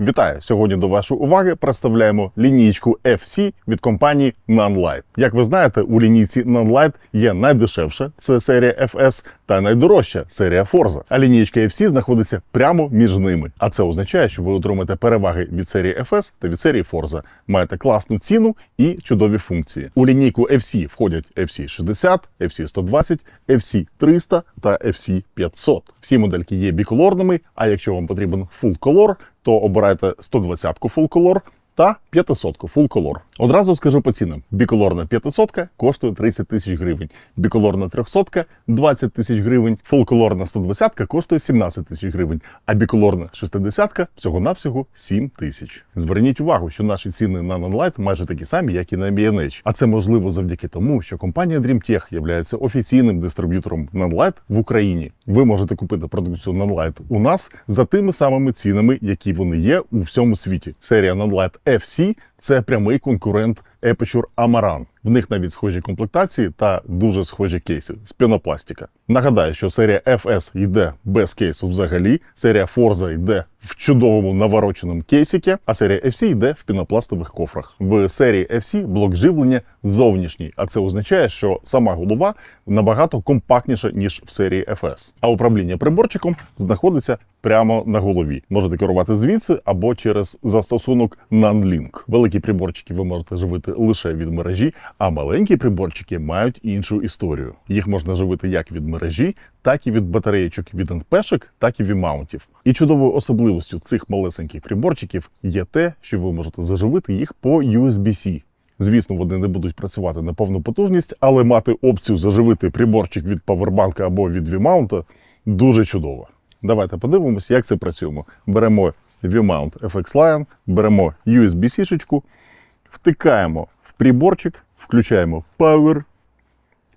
Вітаю! Сьогодні до вашої уваги представляємо лінійку FC від компанії Nunlight. Як ви знаєте, у лінійці Nunlight є найдешевша це серія FS та найдорожча серія Forza. А лінійка FC знаходиться прямо між ними. А це означає, що ви отримаєте переваги від серії FS та від серії Forza. Маєте класну ціну і чудові функції. У лінійку FC входять FC 60, FC 120, FC 300 та FC 500. Всі модельки є біколорними. А якщо вам потрібен full color, то обирайте 120-ку Full Color та 500-ку Full Color. Одразу скажу по цінам. Біколорна 500 коштує 30 тисяч гривень, біколорна 300 – 20 тисяч гривень, Full Color на 120 коштує 17 тисяч гривень, а біколорна 60 всього-навсього 7 тисяч. Зверніть увагу, що наші ціни на Nonlight майже такі самі, як і на B&H. А це можливо завдяки тому, що компанія DreamTech є офіційним дистриб'ютором Nonlight в Україні. Ви можете купити продукцію Nonlight у нас за тими самими цінами, які вони є у всьому світі. Серія Nonlight FC – це прямий конкурент Aperture Amaran. В них навіть схожі комплектації та дуже схожі кейси з пінопластика. Нагадаю, що серія FS йде без кейсу взагалі, серія Forza йде в чудовому навороченому кейсіки, а серія FC йде в пінопластових кофрах. В серії FC блок живлення зовнішній, а це означає, що сама голова набагато компактніша ніж в серії FS. А управління приборчиком знаходиться прямо на голові. Можете керувати звідси або через застосунок NanLink. Великі приборчики ви можете живити лише від мережі, а маленькі приборчики мають іншу історію. Їх можна живити як від мережі, так і від батареєчок від НПшек, так і від маунтів. І чудовою особливостю цих малесеньких приборчиків є те, що ви можете заживити їх по USB-C. Звісно, вони не будуть працювати на повну потужність, але мати опцію заживити приборчик від павербанка або від V-маунта дуже чудово. Давайте подивимося, як це працюємо. Беремо V-mount FX Lion, беремо USB-C-шечку, втикаємо в приборчик, включаємо Power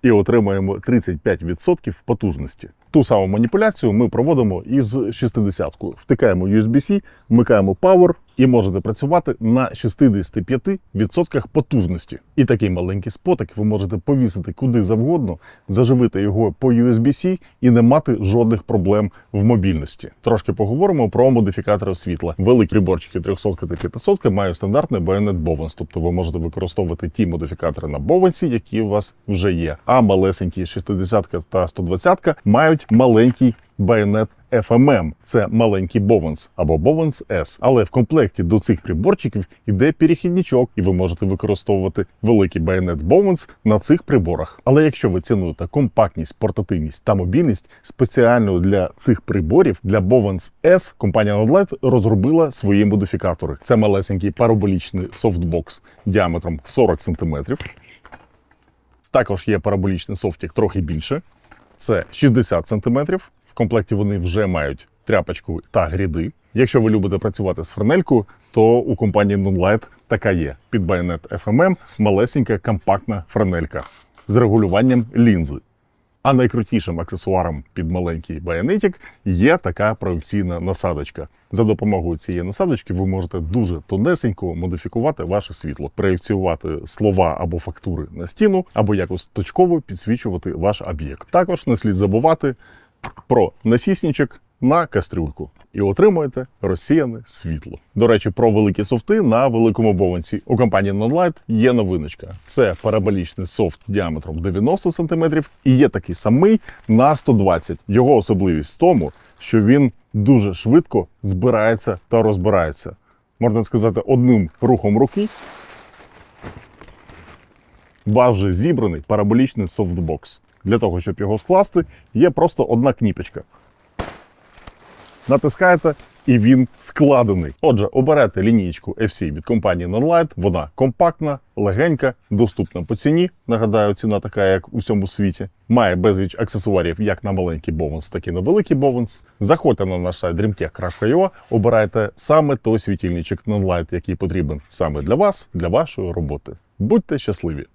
і отримаємо 35% потужності. Ту саму маніпуляцію ми проводимо із 60-кою. Втикаємо USB-C, вмикаємо Power і можете працювати на 65% потужності. І такий маленький спотик ви можете повісити куди завгодно, заживити його по USB-C і не мати жодних проблем в мобільності. Трошки поговоримо про модифікатори світла. Великі приборчики 300 та 500 мають стандартний байонет Bowens, тобто ви можете використовувати ті модифікатори на Бовенсі, які у вас вже є. А малесенькі 60 та 120 мають маленький байонет FMM. Це маленький Bowens або Bowens S. Але в комплекті до цих приборчиків йде перехідничок, і ви можете використовувати великий байонет Bowens на цих приборах. Але якщо ви цінуєте компактність, портативність та мобільність, спеціально для цих приборів для Bowens S компанія Nodlight розробила свої модифікатори. Це малесенький параболічний софтбокс діаметром 40 см. Також є параболічний софтік трохи більше. Це 60 см. В комплекті вони вже мають тряпочку та гріди. Якщо ви любите працювати з френелькою, то у компанії Nunlight така є. Під байонет FMM малесенька компактна френелька з регулюванням лінзи. А найкрутішим аксесуаром під маленький байонетик є така проекційна насадочка. За допомогою цієї насадочки ви можете дуже тонесенько модифікувати ваше світло, проєкціювати слова або фактури на стіну, або якось точково підсвічувати ваш об'єкт. Також не слід забувати про насісничок на кастрюльку і отримуєте розсіяне світло. До речі, про великі софти на великому бовенці у компанії Nonlight є новиночка. Це параболічний софт діаметром 90 см і є такий самий на 120 Його особливість в тому, що він дуже швидко збирається та розбирається. Можна сказати, одним рухом руки. вас вже зібраний параболічний софтбокс. Для того, щоб його скласти, є просто одна кніпочка. Натискаєте, і він складений. Отже, оберете лінійку FC від компанії Nonlight. Вона компактна, легенька, доступна по ціні. Нагадаю, ціна така, як у всьому світі. Має безліч аксесуарів як на маленький Bowens, так і на великий Bowens. Заходьте на наш сайт dreamtech.io, обирайте саме той світильничок Nonlight, який потрібен саме для вас, для вашої роботи. Будьте щасливі!